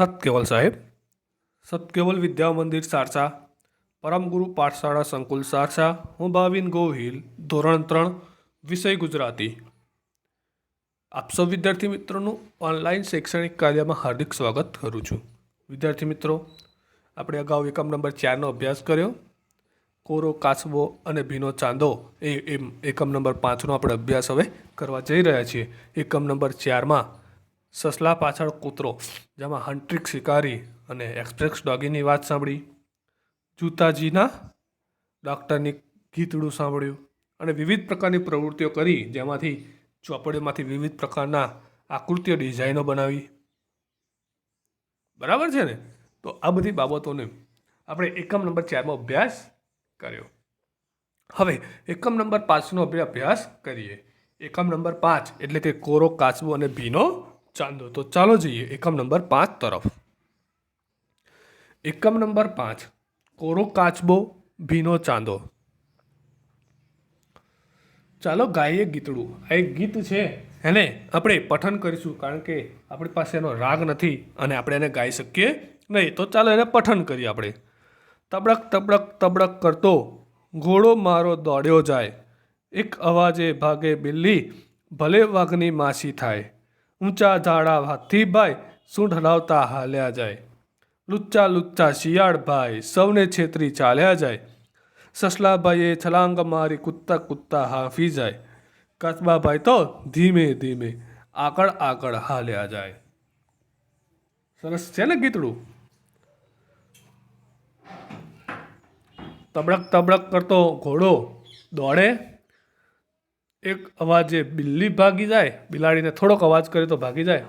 સતકેવલ સાહેબ. સતકેવલ વિદ્યા મંદિર સારસા. પરમગુરુ પાઠશાળા સંકુલ સારસા. હું ભાવિન ગોહિલ, ધોરણ ત્રણ, વિષય ગુજરાતી. આપ સૌ વિદ્યાર્થી મિત્રોનું ઓનલાઈન શૈક્ષણિક કાર્યમાં હાર્દિક સ્વાગત કરું છું. વિદ્યાર્થી મિત્રો, આપણે અગાઉ એકમ નંબર ચારનો અભ્યાસ કર્યો. કોરો, કાસવો અને ભીનો ચાંદો એ એમ એકમ નંબર પાંચનો આપણે અભ્યાસ હવે કરવા જઈ રહ્યા છીએ. એકમ નંબર ચારમાં સસલા પાછળ કૂતરો, જેમાં હંટ્રિક શિકારી અને એક્સપ્રેસ ડોગીની વાત સાંભળી. જૂતાજીના ડૉક્ટરની ગીતડું સાંભળ્યું અને વિવિધ પ્રકારની પ્રવૃત્તિઓ કરી, જેમાંથી ચોપડીમાંથી વિવિધ પ્રકારના આકૃતિઓ ડિઝાઇનો બનાવી. બરાબર છે ને? તો આ બધી બાબતોને આપણે એકમ નંબર ચારમાં અભ્યાસ કર્યો. હવે એકમ નંબર પાંચનો અભ્યાસ કરીએ. એકમ નંબર પાંચ એટલે કે કોરો, કાચબો અને ભીનો ચાંદો. તો ચાલો જઈએ એકમ નંબર પાંચ તરફ. એકમ નંબર પાંચ. કોરો કાચબો ભીનો ચાંદો. ચાલો ગાઈએ ગીતડું. આ એક ગીત છે એને આપણે પઠન કરીશું, કારણ કે આપણી પાસે એનો રાગ નથી અને આપણે એને ગાઈ શકીએ નહીં. તો ચાલો એને પઠન કરીએ આપણે. તબડક તબડક તબડક કરતો ઘોડો મારો દોડ્યો જાય. એક અવાજે ભાગે બિલ્લી, ભલે વાઘની માસી થાય. ઊંચા ઝાડા હાથી ભાઈ સૂંઢ હલાવતા હાલ્યા જાય. લુચ્ચા લુચ્ચા શિયાળ ભાઈ સૌને છેતરી ચાલ્યા જાય. સસલાભાઈએ છલાંગ મારી કૂદતા કૂદતા હાંફી જાય. કાચબાભાઈ તો ધીમે ધીમે આગળ આગળ હાલ્યા જાય. સરસ છે ને ગીતડું? તબડક તબડક કરતો ઘોડો દોડે. એક અવાજે બિલ્લી ભાગી જાય, બિલાડીને થોડોક અવાજ કરે તો ભાગી જાય.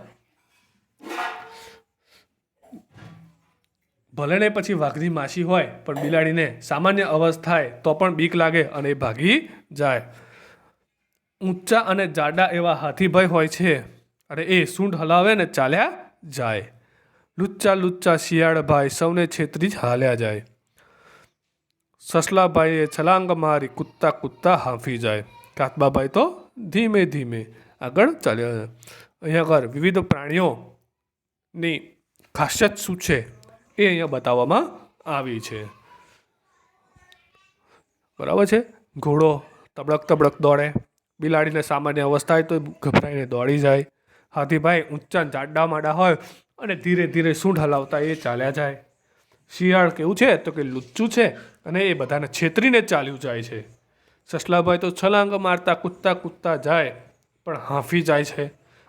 ભલેને પછી વાઘની માસી હોય, પણ બિલાડીને સામાન્ય અવાજ થાય તો પણ બીક લાગે અને એ ભાગી જાય. ઊંચા અને જાડા એવા હાથીભાઈ હોય છે અને એ સૂંઢ હલાવે ને ચાલ્યા જાય. લુચ્ચા લુચ્ચા શિયાળભાઈ સૌને છેતરી જ હાલ્યા જાય. સસલાભાઈએ છલાંગ મારી, કૂદતા કૂદતા હાંફી જાય. કાતબાભાઈ તો ધીમે ધીમે આગળ ચાલ્યા. અહીંયા આગળ વિવિધ પ્રાણીઓની ખાસિયત શું છે એ અહીંયા બતાવવામાં આવી છે. બરાબર છે? ઘોડો તબડક તબડક દોડે, બિલાડીને સામાન્ય અવસ્થા હોય તો ગભરાઈને દોડી જાય. હાથીભાઈ ઊંચા જાડા માડા હોય અને ધીરે ધીરે સૂંઢ હલાવતા એ ચાલ્યા જાય. શિયાળ કેવું છે તો કે લુચ્ચું છે અને એ બધાને છેતરીને ચાલ્યું જાય છે. સસલાભાઈ તો છલાંગ મારતા, કૂદતા કૂદતા જાય, પણ હાંફી જાય છે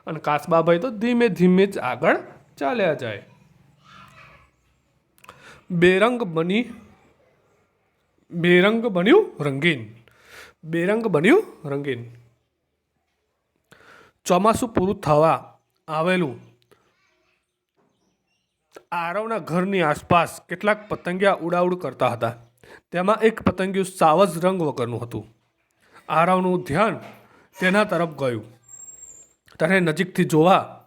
અને કાસબાભાઈ તો ધીમે ધીમે જ આગળ ચાલ્યા જાય. બેરંગ બની, બેરંગ બન્યું રંગીન, બેરંગ બન્યું રંગીન. ચોમાસું પૂરું થવા આવેલું. આરવના ઘરની આસપાસ કેટલાક પતંગિયા ઉડાઉડ કરતા હતા. તેમાં એક પતંગિયું સાવજ રંગ વગરનું હતું. આરવનું ધ્યાન તેના તરફ ગયું. તેને નજીકથી જોવા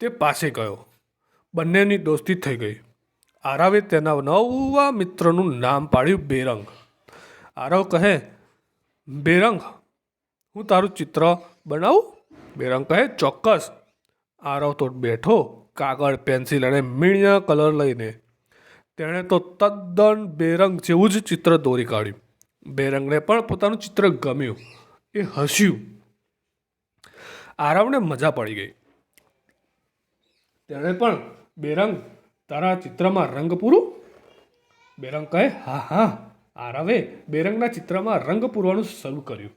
તે પાસે ગયો. બંનેની દોસ્તી થઈ ગઈ. આરવે તેના નવા મિત્રનું નામ પાડ્યું બેરંગ. આરવ કહે, બેરંગ, હું તારું ચિત્ર બનાવું? બેરંગ કહે, ચોક્કસ. આરવ તો બેઠો, કાગળ, પેન્સિલ અને મીણિયા કલર લઈને તેણે તો તદ્દન બેરંગ જેવું જ ચિત્ર દોરી કાઢ્યું. બેરંગને પણ પોતાનું ચિત્ર ગમ્યું. એ હસ્યું. આરવને મજા પડી ગઈ. તેણે પણ, બેરંગ, તારા ચિત્રમાં રંગ પૂરું? બેરંગ કહે, હા હા, આરવે બેરંગના ચિત્રમાં રંગ પૂરવાનું શરૂ કર્યું.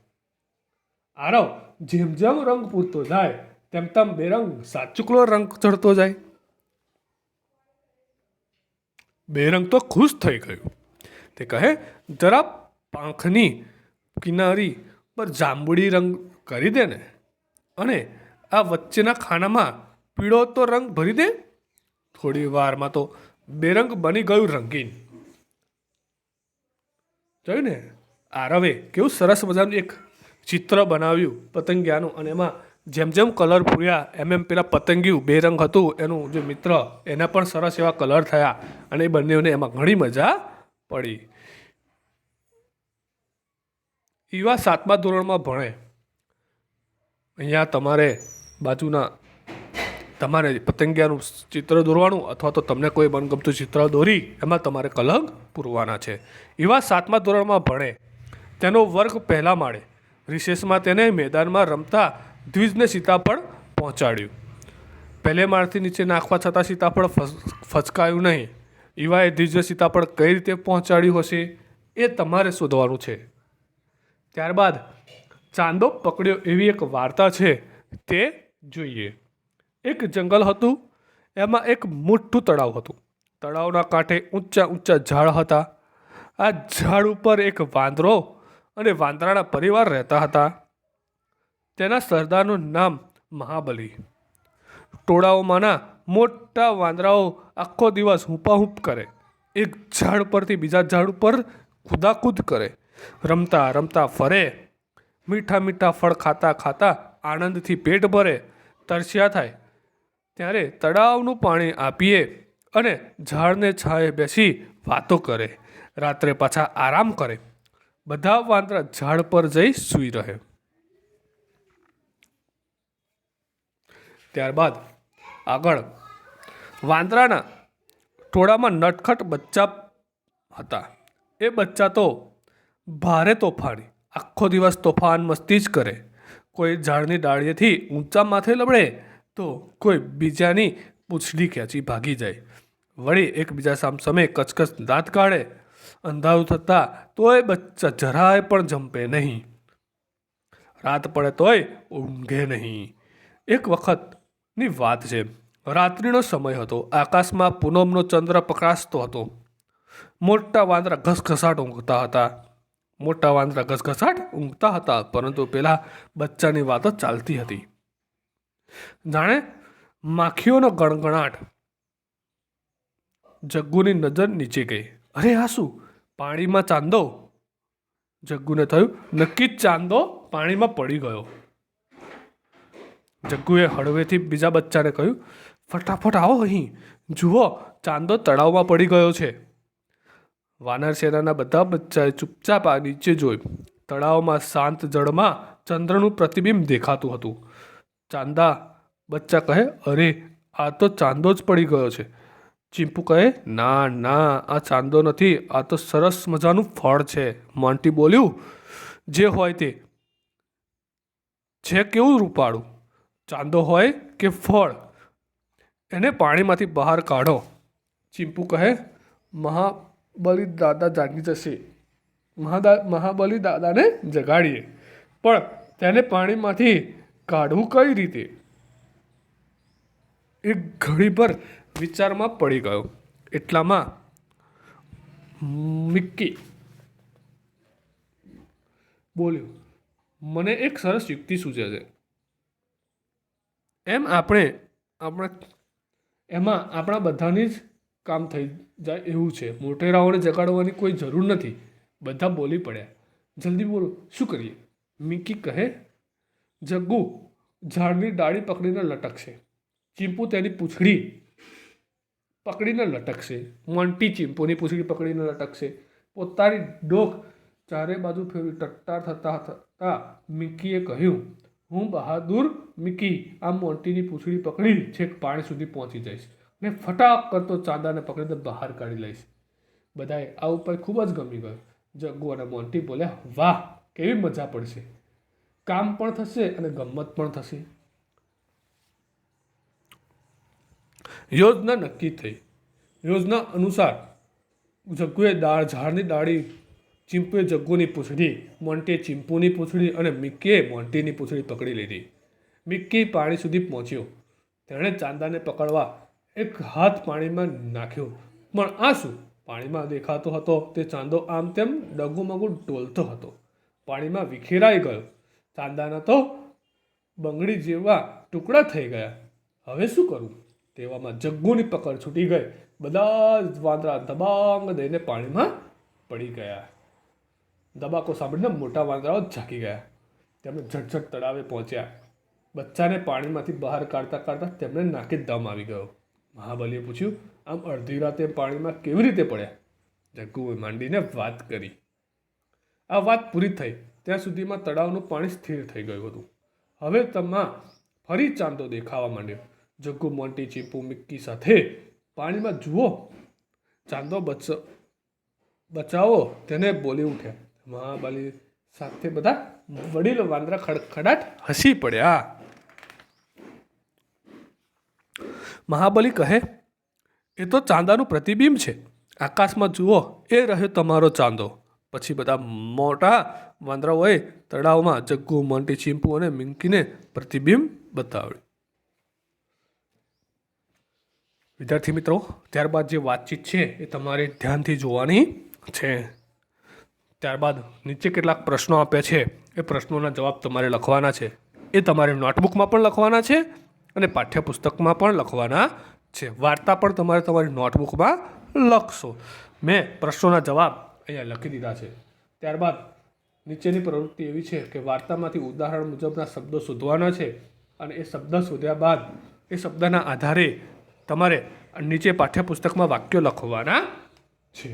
આરવ, જેમ જેમ રંગ પૂરતો જાય, તેમ તેમ બેરંગ સાચુકલો રંગ ચડતો જાય. બેરંગ તો ખુશ થઈ ગયું. તે કહે, જરા પાંખની કિનારી પર જાંબુડી રંગ કરી દે ને અને આ વચ્ચેના ખાનામાં પીળો તો રંગ ભરી દે. થોડી વારમાં તો બેરંગ બની ગયું રંગીન. જોયું ને? આરવે કેવું સરસ મજાનું એક ચિત્ર બનાવ્યું પતંગિયાનું અને એમાં જેમ જેમ કલર પૂર્યા, એમ એમ પેલા પતંગિયું બેરંગ હતું, એનું જે મિત્ર, એના પણ સરસ એવા કલર થયા અને એ બંનેઓને એમાં ઘણી મજા પડી. એવા સાતમા ધોરણમાં ભણે. અહીંયા તમારે બાજુના, તમારે પતંગિયાનું ચિત્ર દોરવાનું અથવા તો તમને કોઈ મનગમતું ચિત્ર દોરી, એમાં તમારે કલંક પૂરવાના છે. એવા સાતમા ધોરણમાં ભણે. તેનો વર્ગ પહેલાં માળે. રિસેસમાં તેને મેદાનમાં રમતા દ્વિજને સીતાફળ પહોંચાડ્યું. પહેલે માળથી નીચે નાખવા છતાં સીતાફળ ફચકાયું નહીં. એવાએ દ્વિજને સીતાફળ કઈ રીતે પહોંચાડ્યું હશે એ તમારે શોધવાનું છે. ત્યારબાદ ચાંદો પકડ્યો એવી એક વાર્તા છે તે જોઈએ. એક જંગલ હતું, એમાં એક મોટું તળાવ હતું. તળાવના કાંઠે ઊંચા ઊંચા ઝાડ હતા. આ ઝાડ ઉપર એક વાંદરો અને વાંદરાના પરિવાર રહેતા હતા. તેના સરદારનું નામ મહાબલી. ટોળાઓમાંના મોટા વાંદરાઓ આખો દિવસ હુંપાહુંપ કરે. એક ઝાડ પરથી બીજા ઝાડ ઉપર કૂદાકૂદ કરે. રમતા રમતા ફરે. મીઠા મીઠા ફળ ખાતા ખાતા આનંદથી પેટ ભરે. તરસ્યા થાય. ત્યારે તળાવનું પાણી આપીએ અને ઝાડને છાંયે બેસી વાતો કરે. રાત્રે પાછા આરામ કરે. બધા વાંદરા ઝાડ પર જઈ સૂઈ રહે. ત્યારબાદ આગળ વાંદરાના ટોળામાં નટખટ બચ્ચા હતા. એ બચ્ચા તો ભારે તોફાની, આખો દિવસ તોફાન મસ્તી જ કરે. કોઈ ઝાડની ડાળીએથી ઊંચા માથે લબડે તો કોઈ બીજાની પૂંછડી ખેંચી ભાગી જાય. વળી એકબીજા સામસામે કચકચ દાંત કાઢે. અંધારું થતાં તોય બચ્ચા જરાય પણ જંપે નહીં. રાત પડે તોય ઊંઘે નહીં. એક વખતની વાત છે. રાત્રિનો સમય હતો. આકાશમાં પૂનમનો ચંદ્ર પ્રકાશતો હતો. મોટા વાંદરા ઘસઘસાટ ઊંઘતા હતા. મોટા વાંદરા ઘસઘસાટ ઊંઘતા હતા, પરંતુ પેલા બચ્ચાની વાતો ચાલતી હતી. જાણે માખીઓનો ગણગણાટ. જગ્ગુની નજર નીચે ગઈ. અરે આ શું? પાણીમાં ચાંદો? જગ્ગુને થયું, નક્કી જ ચાંદો પાણીમાં પડી ગયો. જગ્ગુએ હળવેથી બીજા બચ્ચાને કહ્યું, ફટાફટ આવો અહીં. જુઓ, ચાંદો તળાવમાં પડી ગયો છે. વાનર સેનાના બધા બચ્ચાએ ચૂપચાપ આ નીચે જોઈ તળાવમાં શાંત જળમાં ચંદ્રનું પ્રતિબિંબ દેખાતું હતું. ચાંદા બચ્ચા કહે, અરે, આ તો ચાંદો જ પડી ગયો છે. ચિંપુ કહે, ના ના, આ ચાંદો નથી, આ તો સરસ મજાનું ફળ છે. મોન્ટી બોલ્યું, જે હોય તે. છે કેવું રૂપાળું? ચાંદો હોય કે ફળ, એને પાણીમાંથી બહાર કાઢો. ચીંપુ કહે, મહાબલી દાદા જાગી જશે. મહાદા, મહાબલી દાદાને જગાડીએ. પણ તેને પાણીમાંથી કાઢવું કઈ રીતે? એ ઘડીભર વિચારમાં પડી ગયો. એટલામાં, મિક્કી. બોલ્યું, મને એક સરસ યુક્તિ સૂચે છે. એમ આપણે આપણે એમાં આપણા બધાની જ કામ થઈ જાય એવું છે. મોટેરાઓને જગાડવાની કોઈ જરૂર નથી. બધા બોલી પડ્યા. જલ્દી બોલો, શું કરીએ? મિકી કહે, જગ્ગુ, ઝાડની ડાળી પકડીને લટકશે. ચીંપુ તેની પૂંછડી પકડીને લટકશે. મોન્ટી ચીંપુની પૂંછડી પકડીને લટકશે. પોતાની ડોક ચારે બાજુ ફેરવી ટટ્ટાર થતા થતા મિકીએ કહ્યું હું બહાદુર મિકી આ મોન્ટીની પૂંછડી પકડી છેક પાણી સુધી પહોંચી જઈશ ને ફટાક કરતો ચાંદાને પકડીને બહાર કાઢી લઈશ. બધાએ આ ઉપાય ખૂબ જ ગમી ગયો. જગ્ગુ અને મોન્ટી બોલ્યા, વાહ, કેવી મજા પડશે. કામ પણ થશે અને ગમત પણ થશે. યોજના નક્કી થઈ. યોજના અનુસાર જગ્ગુએ દાળ ઝાડની ડાળી ચીંપુએ જગ્ગુની પૂંછડી મોન્ટીએ ચિમ્પુની પૂંછડી અને મિક્કીએ મોન્ટીની પૂંછડી પકડી લીધી. મિક્કી પાણી સુધી પહોંચ્યો. તેણે ચાંદાને પકડવા એક હાથ પાણીમાં નાખ્યો. પણ આ શું? પાણીમાં દેખાતો હતો તે ચાંદો આમ તેમ ડગુમગુ ડોલતો હતો. પાણીમાં વિખેરાઈ ગયો. ચાંદાના તો બંગડી જેવા ટુકડા થઈ ગયા. હવે શું કરું? તેવામાં જગ્ગુની પકડ છૂટી ગઈ. બધા જ વાંદરા દબાંગ દઈને પાણીમાં પડી ગયા. દબાકો સાંભળીને મોટા વાંદરાઓ જાગી ગયા. તેમણે ઝટઝટ તળાવે પહોંચ્યા. બચ્ચાને પાણીમાંથી બહાર કાઢતા કાઢતા તેમને નાકે દમ આવી ગયો. મહાબલીએ પૂછ્યું, આમ અડધી રાતે પાણીમાં કેવી રીતે પડ્યા? જગ્ગુએ માંડીને વાત કરી. આ વાત પૂરી થઈ. ત્યાં સુધીમાં તળાવનું પાણી સ્થિર થઈ ગયું હતું. હવે તેમાં ફરી ચાંદો દેખાવા માંડ્યો. જગ્ગુ મોન્ટી ચીપુ, મિક્કી સાથે, પાણીમાં જુઓ, ચાંદો બચ બચાવો, તેને બોલી ઉઠ્યા. મહાબલી સાથે બધા વડીલો વાંદરા ખડખડાટ હસી પડ્યા. મહાબલી કહે, એ તો ચાંદાનું પ્રતિબિંબ છે. આકાશમાં જુઓ, એ રહ્યો તમારો ચાંદો. પછી બધા મોટા વાંદરાઓએ તળાવમાં જગ્ગુ મોન્ટી ચીંપુ અને મિંકીને પ્રતિબિંબ બતાવ્યું. વિદ્યાર્થી મિત્રો, ત્યારબાદ જે વાતચીત છે, એ તમારે ધ્યાનથી જોવાની છે. ત્યારબાદ નીચે કેટલાક પ્રશ્નો આપ્યા છે. એ પ્રશ્નોના જવાબ તમારે લખવાના છે. એ તમારે નોટબુકમાં પણ લખવાના છે અને પાઠ્યપુસ્તકમાં પણ લખવાના છે. વાર્તા પણ તમારે તમારી નોટબુકમાં લખશો. મેં પ્રશ્નોના જવાબ અહીંયા લખી દીધા છે. ત્યારબાદ નીચેની પ્રવૃત્તિ એવી છે કે વાર્તામાંથી ઉદાહરણ મુજબના શબ્દો શોધવાના છે અને એ શબ્દ શોધ્યા બાદ એ શબ્દના આધારે તમારે નીચે પાઠ્યપુસ્તકમાં વાક્યો લખવાના છે.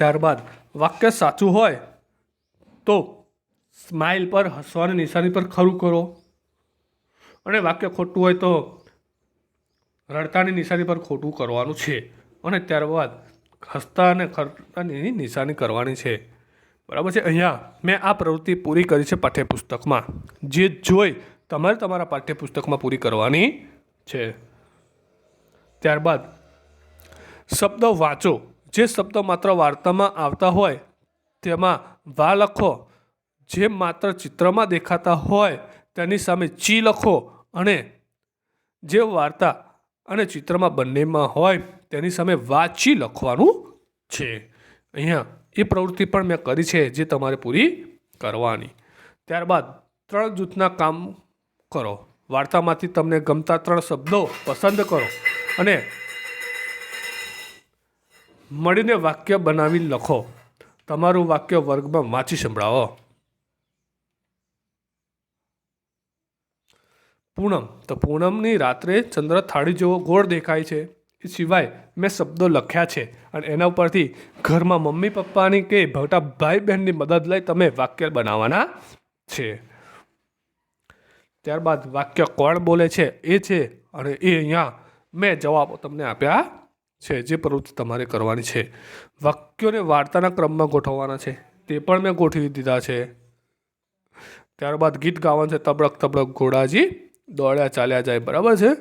ત્યારબાદ વાક્ય સાચું હોય તો સ્માઇલ પર, હસવાની નિશાની પર ખરું કરો. અને વાક્ય ખોટું હોય તો રડતાની નિશાની પર ખોટું કરવાનું છે. અને ત્યારબાદ હસતા અને ખરતાની નિશાની કરવાની છે. બરાબર છે? અહીંયા મેં આ પ્રવૃત્તિ પૂરી કરી છે પાઠ્યપુસ્તકમાં. જે જોઈ તમારે તમારા પાઠ્યપુસ્તકમાં પૂરી કરવાની છે. ત્યારબાદ શબ્દ વાંચો. જે શબ્દ માત્ર વાર્તામાં આવતા હોય, તેમાં વા લખો, જે માત્ર ચિત્રમાં દેખાતા હોય, તેની સામે ચી લખો અને જે વાર્તા અને ચિત્રમાં બંનેમાં હોય, તેની સામે વાંચી લખવાનું છે. અહીંયા એ પ્રવૃત્તિ પણ મેં કરી છે જે તમારે પૂરી કરવાની. ત્યારબાદ ત્રણ જૂથના કામ કરો. વાર્તામાંથી તમને ગમતા ત્રણ શબ્દો પસંદ કરો અને મળીને વાક્ય બનાવી લખો. તમારું વાક્ય વર્ગમાં વાંચી સંભળાવો. પૂનમ. તો પૂનમની રાત્રે ચંદ્ર થાળી જેવો ગોળ દેખાય છે. એ સિવાય મેં શબ્દો લખ્યા છે અને એના ઉપરથી ઘરમાં મમ્મી પપ્પાની કે મોટા ભાઈ બહેનની મદદ લઈ તમે વાક્ય બનાવવાના છે. ત્યારબાદ વાક્ય કોણ બોલે છે એ છે અને એ અહીંયા મેં જવાબો તમને આપ્યા છે, જે પ્રવૃત્તિ તમારે કરવાની છે. વાક્યોને વાર્તાના ક્રમમાં ગોઠવવાના છે. તે પણ મેં ગોઠવી દીધા છે. ત્યારબાદ ગીત ગાવાનું છે તબડક તબડક ઘોડાજી દોડ્યા ચાલ્યા જાય, બરાબર છે?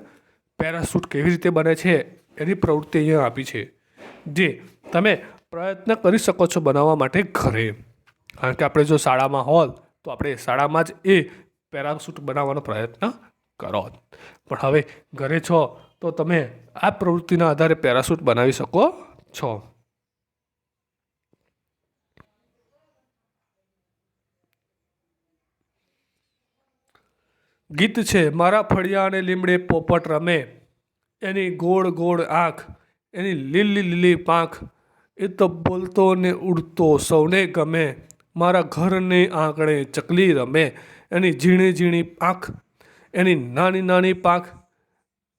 પેરાશૂટ કેવી રીતે બને છે, એની પ્રવૃત્તિ અહીંયા આપી છે. જે તમે પ્રયત્ન કરી શકો છો બનાવવા માટે ઘરે. કારણ કે આપણે જો શાળામાં હોત તો આપણે શાળામાં જ એ પેરાશૂટ બનાવવાનો પ્રયત્ન કરો. પણ હવે ઘરે છો તો તમે આ પ્રવૃત્તિના આધારે પેરાશૂટ બનાવી શકો છો. ગીત છે, મારા ફળિયા અને લીમડે પોપટ રમે. એની ગોળ ગોળ આંખ, એની લીલી લીલી પાંખ, એ તો બોલતો ને ઉડતો સૌને ગમે. મારા ઘરને આંકણે ચકલી રમે. એની ઝીણી ઝીણી પાંખ, એની નાની નાની પાંખ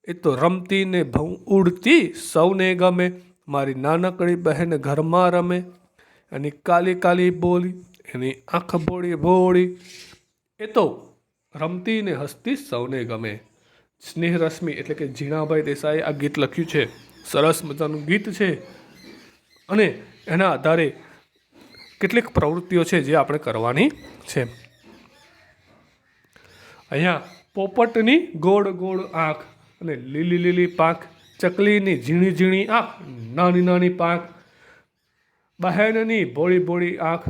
એ તો રમતી ને ભઉ ઉડતી સૌને ગમે, મારી નાનકડી બહેન ઘરમાં રમે. એની કાલી કાલી બોલી, એની આંખ ભોળી ભોળી. એ તો રમતી ને હસતી સૌને ગમે. સ્નેહ રશ્મિ એટલે કે ઝીણાભાઈ દેસાઈએ આ ગીત લખ્યું છે. સરસ મજાનું ગીત છે. અને એના આધારે કેટલીક પ્રવૃત્તિઓ છે જે આપણે કરવાની છે. અહીંયા પોપટની ગોળ ગોળ આંખ અને લીલી લીલી પાંખ, ચકલીની ઝીણી ઝીણી આંખ, નાની નાની પાંખ, બહેનની બોળી બોળી આંખ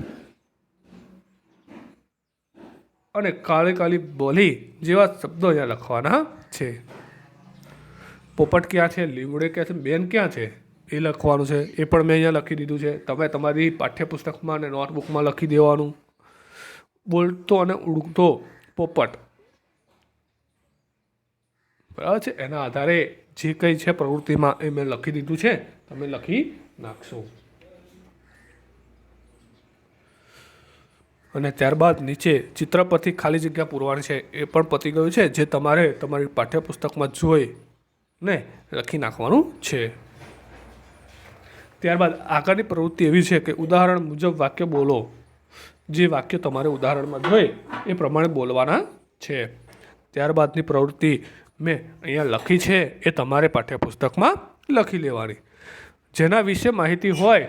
અને કાળી કાળી બોલી જેવા શબ્દો અહીંયા લખવાના છે. પોપટ ક્યાં છે? લીમડે ક્યાં છે? બેન ક્યાં છે? એ લખવાનું છે. એ પણ મેં અહીંયા લખી દીધું છે. તમે તમારી પાઠ્યપુસ્તકમાં અને નોટબુકમાં લખી દેવાનું. બોલતો અને ઉડતો પોપટ. બરાબર છે? એના આધારે જે કંઈ છે પ્રવૃત્તિમાં એ મેં લખી દીધું છે. તમે લખી નાખશો. અને ત્યારબાદ નીચે ચિત્ર ખાલી જગ્યા પૂરવાની છે એ પણ પતી ગયું છે, જે તમારે તમારી પાઠ્યપુસ્તકમાં જોઈ ને લખી નાખવાનું છે. ત્યારબાદ આગળની પ્રવૃત્તિ એવી છે કે ઉદાહરણ મુજબ વાક્ય બોલો. જે વાક્ય તમારે ઉદાહરણમાં જોઈ એ પ્રમાણે બોલવાના છે. ત્યારબાદની પ્રવૃત્તિ મેં અહીંયા લખી છે એ તમારે પાઠ્યપુસ્તકમાં લખી લેવાની. જેના વિશે માહિતી હોય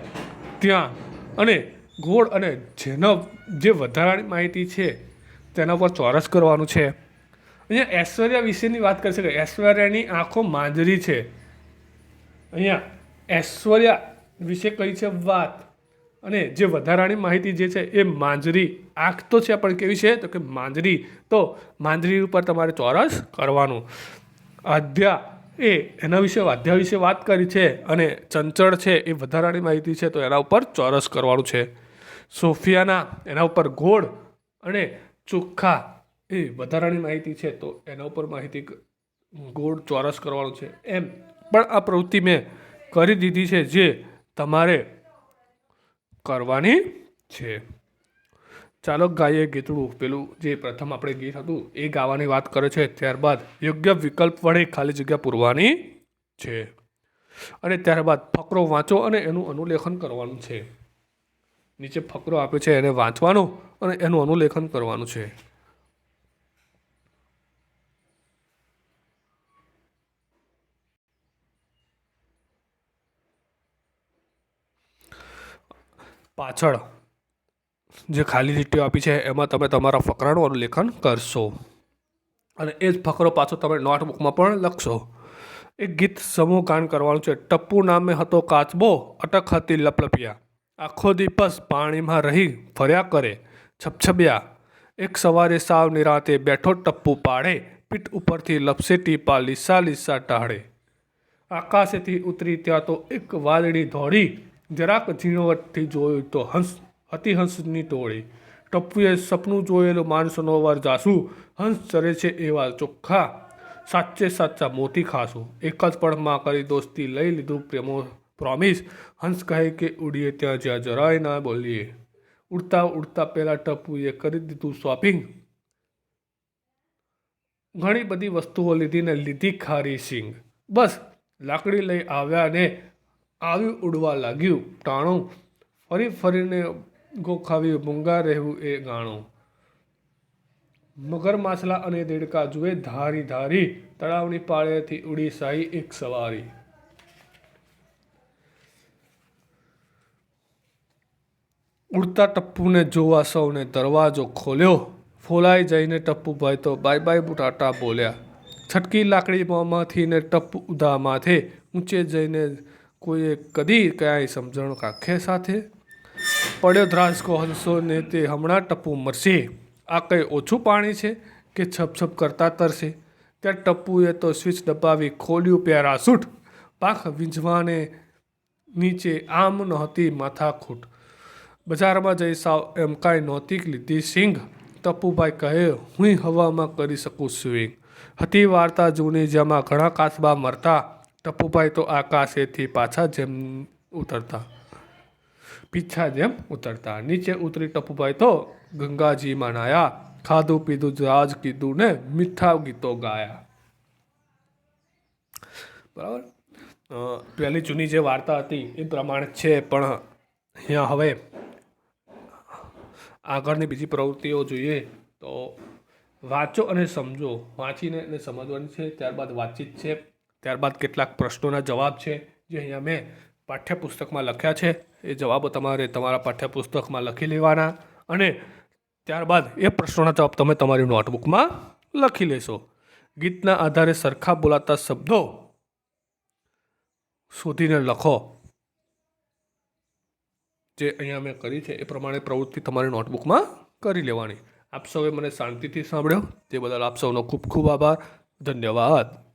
ત્યાં અને ગોળ અને જેનો જે વધારાની માહિતી છે તેના પર ચોરસ કરવાનું છે. અહીંયા ઐશ્વર્યા વિશેની વાત કરશે કે ઐશ્વર્યાની આંખો માંજરી છે. અહીંયા ઐશ્વર્યા વિશે કઈ છે? વાત. અને જે વધારાની માહિતી જે છે એ માંજરી આંખ તો છે પણ કેવી છે? તો કે માંજરી. તો માંજરી ઉપર તમારે ચોરસ કરવાનું. આધ્યા એ એના વિશે, વાદ્યા વિશે વાત કરી છે અને ચંચળ છે એ વધારાની માહિતી છે તો એના ઉપર ચોરસ કરવાનું છે. સોફિયાના એના ઉપર ગોળ અને ચોખ્ખા એ વધારાની માહિતી છે તો એના ઉપર માહિતી ગોળ ચોરસ કરવાનું છે. એમ. પણ આ પ્રવૃત્તિ મેં કરી દીધી છે જે તમારે કરવાની છે. ચાલો ગાઈએ ગીતડું. પેલું જે પ્રથમ આપણે ગીત હતું, એ ગાવાની વાત કરે છે. ત્યારબાદ યોગ્ય વિકલ્પ વડે ખાલી જગ્યા પૂરવાની છે. અને ત્યારબાદ ફકરો વાંચો અને એનું અનુલેખન કરવાનું છે. નીચે ફકરો આપ્યો છે એને વાંચવાનો અને એનું અનુલેખન કરવાનું છે. પાછળ જે ખાલી લીટીઓ આપી છે, એમાં તમે તમારા ફકરાનું અનુલેખન કરશો. અને એ જ ફકરો પાછો તમે નોટબુકમાં પણ લખશો. એક ગીત સમૂહ ગાન કરવાનું છે. ટપ્પુ નામે હતો કાચબો, અટક હતી લપલપિયા. આખો દિવસ પાણીમાં રહી ફર્યા કરે છપછબ્યા એક સવારે સાવ નિરાતે બેઠો ટપ્પુ પાડે, પીઠ ઉપરથી લપસે ટીપા લીસા લીસા ટાળે. આકાશેથી ઉતરી ત્યાં તો એક વાદળી ધોળી જરાક ઝીણવટથી જોયું તો હંસ હતી હંસની ટોળી. ટપ્પુએ સપનું જોયેલું માણસનો વાર જાસુ. હંસ ચરે છે એવા ચોખ્ખા. સાચે સાચા મોતી ખાશું. એક જ પળમાં કરી દોસ્તી લઈ લીધું પ્રેમો પ્રોમિસ હંસ કહે કે, ઉડીએ ત્યાં જ્યાં જરાય ના બોલીએ. ઉડતા ઉડતા પહેલાં ટપ્પુએ કરી દીધું શોપિંગ ઘણી બધી વસ્તુઓ લીધીને લીધી ખારી સિંગ. બસ, લાકડી લઈ આવ્યા ને આવ્યું ઉડવા લાગ્યું. ટાણું. ફરી ફરીને ગોખાવી મૂંગા રહેવું એ ગાણું. મગર માછલા અને દેડકા જુએ ધારી ધારી તળાવની પાળેથી ઉડી સાઈ એક સવારી. ઉડતા ટપ્પુને જોવા સૌને દરવાજો ખોલ્યો. ફોલાઈ જઈને ટપ્પુભાઈ તો બાય બાય બુટાટા બોલ્યા. છટકી લાકડી મોંમાંથી ને ટપ્પુ ઉધા માથે ઊંચે જઈને કોઈએ કદી ક્યાંય સમજણ કાખે સાથે? પડ્યો ધ્રાસકો હંસો ને તે હમણાં ટપ્પુ મરશે. આ કંઈ ઓછું પાણી છે કે છપછપ કરતા તરશે? ત્યાં ટપ્પુએ તો સ્વિચ દબાવી ખોલ્યું પેરાસૂટ પાખ વીંઝવાને નીચે આમ નહોતી માથાકૂટ. બજારમાં જઈ સાવ એમ કાંઈ નહોતી લીધી સિંગ. ટપ્પુભાઈ કહે હું હવામાં કરી શકું સ્વિંગ હતી વાર્તા જૂની જેમાં ઘણા કાચબા મરતા. ટપ્પુભાઈ તો આકાશેથી પાછા જેમ ઉતરતા. પીછા જેમ ઉતરતા. નીચે ઉતરી ટપુભાઈ તો ગંગાજીમાં નાયા. ખાધું પીધું રાજ કીધું ને મીઠા ગીતો ગાયા. બરાબર? પહેલી જૂની જે વાર્તા હતી એ પ્રમાણે છે, પણ અહીંયા હવે આગળની બીજી પ્રવૃત્તિઓ જોઈએ તો વાંચો અને સમજો. વાંચીને એને સમજવાની છે, ત્યારબાદ વાતચીત છે. ત્યારબાદ કેટલાક પ્રશ્નોના જવાબ છે, જે અહીંયા મેં પાઠ્યપુસ્તકમાં લખ્યા છે. એ જવાબો તમારે તમારા પાઠ્યપુસ્તકમાં લખી લેવાના અને ત્યારબાદ એ પ્રશ્નોના જવાબ તમે તમારી નોટબુકમાં લખી લેશો. ગીતના આધારે સરખા બોલાતા શબ્દો શોધીને લખો. જે અહીંયા મેં કરી છે, એ પ્રમાણે પ્રવૃત્તિ તમારી નોટબુકમાં કરી લેવાની. આપ સૌએ મને શાંતિથી સાંભળ્યો. તે બદલ આપ સૌનો ખૂબ ખૂબ આભાર. ધન્યવાદ.